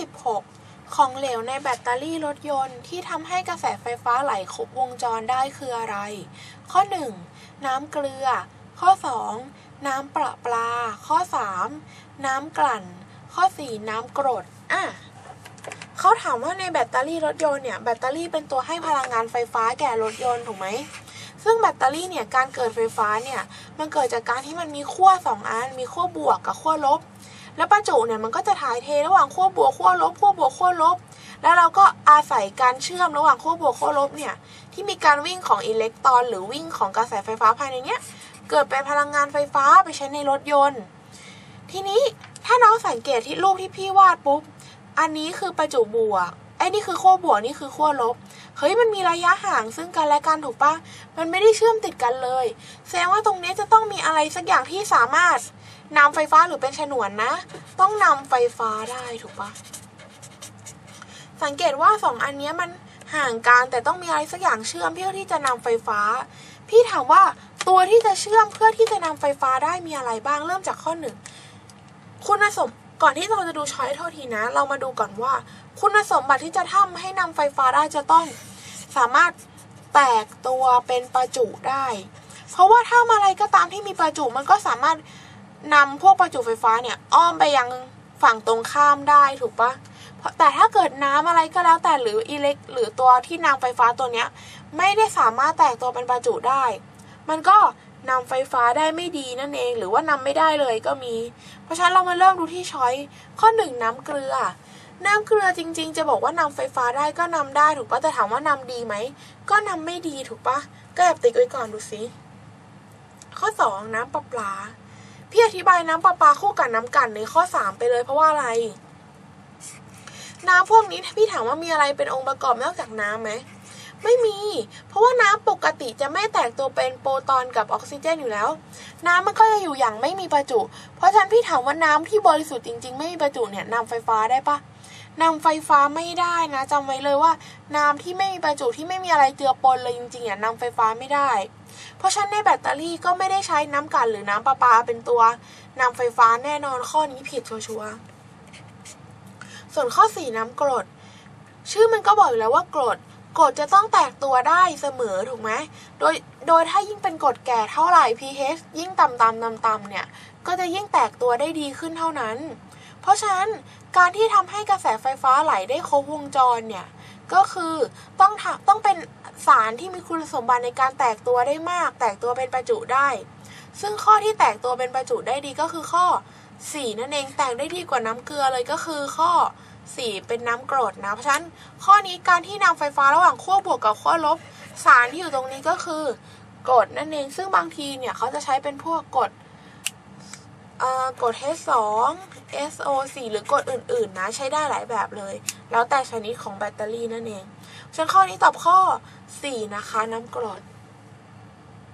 16 ของเหลวในแบตเตอรี่รถยนต์ที่ทำให้กระแสไฟฟ้าไหลครบวงจรได้คืออะไร ข้อ 1. น้ำเกลือ ข้อ 2. น้ำประปลา ข้อ 3. น้ำกลั่น ข้อ 4. น้ำกรดอะเขาถามว่าในแบตเตอรี่รถยนต์เนี่ยแบตเตอรี่เป็นตัวให้พลังงานไฟฟ้าแก่รถยนต์ถูกไหมซึ่งแบตเตอรี่เนี่ยการเกิดไฟฟ้าเนี่ยมันเกิดจากการที่มันมีขั้วสองอัน มีขั้วบวกกับขั้วลบ แล้วประจุเนี่ยมันก็จะถ่ายเทระหว่างขั้วบวกขั้วลบขั้วบวกขั้วลบ แล้วเราก็อาศัยการเชื่อมระหว่างขั้วบวกขั้วลบเนี่ยที่มีการวิ่งของอิเล็กตรอน หรือวิ่งของกระแสไฟฟ้าภายในเนี้ยเกิดเป็นพลังงานไฟฟ้าไปใช้ในรถยนต์ ทีนี้ถ้าน้องสังเกตที่รูปที่พี่วาดปุ๊บอันนี้คือประจุบวกไอ้นี่คือขั้วบวกนี่คือขั้วลบ เฮ้ยมันมีระยะห่างซึ่งกันและกันถูกปะมันไม่ได้เชื่อมติดกันเลย แสดงว่าตรงนี้จะต้องมีอะไรสักอย่างที่สามารถ นำไฟฟ้าหรือเป็นฉนวนนะ ต้องนำไฟฟ้าได้ถูกปะสังเกตว่าสองอันนี้มันห่างกันแต่ต้องมีอะไรสักอย่างเชื่อมเพื่อที่จะนำไฟฟ้า พี่ถามว่าตัวที่จะเชื่อมเพื่อที่จะนำไฟฟ้าได้มีอะไรบ้างเริ่มจากข้อหนึ่งคุณสมก่อนที่เราจะดูช้อยโทษทีนะ เรามาดูก่อนว่า คุณสมบัติที่จะทำให้นำไฟฟ้าได้จะต้องสามารถแตกตัวเป็นประจุได้ เพราะว่าถ้าอะไรก็ตามที่มีประจุมันก็สามารถ นำพวกประจุไฟฟ้าเนี่ย อ้อมไปยังฝั่งตรงข้ามได้ถูกปะแต่ถ้าเกิดน้ำอะไรก็แล้วแต่หรืออิเล็ก หรือตัวที่นำไฟฟ้าตัวเนี้ย ไม่ได้สามารถแตกตัวเป็นประจุได้ มันก็นำไฟฟ้าได้ไม่ดีนั่นเอง หรือว่านำไม่ได้เลยก็มี เพราะฉะนั้นเรามาเริ่มดูที่ช้อยข้อหนึ่งน้ำเกลือ น้ำเกลือจริง ๆ จะบอกว่านำไฟฟ้าได้ก็นำได้ถูกปะแต่ถามว่านำดีไหมก็นำไม่ดีถูกปะก็แอบติ๊กไว้ก่อนดูสิข้อสองน้ำประปลา พี่อธิบายน้ำประปาคู่กับน้ำกันในข้อสามไปเลยเพราะว่าอะไร น้ำพวกนี้พี่ถามว่ามีอะไรเป็นองค์ประกอบนอกจากน้ำไหมไม่มี เพราะว่าน้ำปกติจะไม่แตกตัวเป็นโปรตอนกับออกซิเจนอยู่แล้ว น้ำมันก็จะอยู่อย่างไม่มีประจุ เพราะฉะนั้นพี่ถามว่าน้ำที่บริสุทธิ์จริง ๆ ไม่มีประจุเนี่ยนำไฟฟ้าได้ปะ นำไฟฟ้าไม่ได้นะจำไว้เลยว่า น้ำที่ไม่มีประจุที่ไม่มีอะไรเจือปนเลยจริงๆอะนำไฟฟ้าไม่ได้ เพราะฉะนั้นในแบตเตอรี่ก็ไม่ได้ใช้น้ำกันหรือน้ำประปาเป็นตัวนำไฟฟ้าแน่นอนข้อนี้ผิดชัวร์ส่วนข้อ 4 น้ำกรด ชื่อมันก็บอกอยู่แล้วว่ากรดกรดจะต้องแตกตัวได้เสมอถูกไหมโดย โดยถ้ายิ่งเป็นกรดแก่เท่าไหร่ pH ยิ่งต่ำตำต่ำตำเนี่ย ก็จะยิ่งแตกตัวได้ดีขึ้นเท่านั้น เพราะฉะนั้นการที่ทำให้กระแสไฟฟ้าไหลได้ครบวงจรเนี่ยก็คือต้องต้องเป็นสารที่มีคุณสมบัติในการแตกตัวได้มาก แตกตัวเป็นประจุได้ ซึ่งข้อที่แตกตัวเป็นประจุได้ดีก็คือข้อ 4 นั่นเองแตกได้ดีกว่าน้ำเกลือเลยก็คือข้อ 4 เป็นน้ำกรดนะเพราะฉะนั้นข้อนี้การที่นำไฟฟ้าระหว่างขั้วบวกกับขั้วลบ สารที่อยู่ตรงนี้ก็คือกรดนั่นเองซึ่งบางทีเนี่ยเขาจะใช้เป็นพวกกรด กด H2 SO4 หรือกดอื่นๆนะ ใช้ได้หลายแบบเลย แล้วแต่ชนิดของแบตเตอรี่นั่นเองฉันข้อนี้ตอบข้อ 4 นะคะ น้ำกรด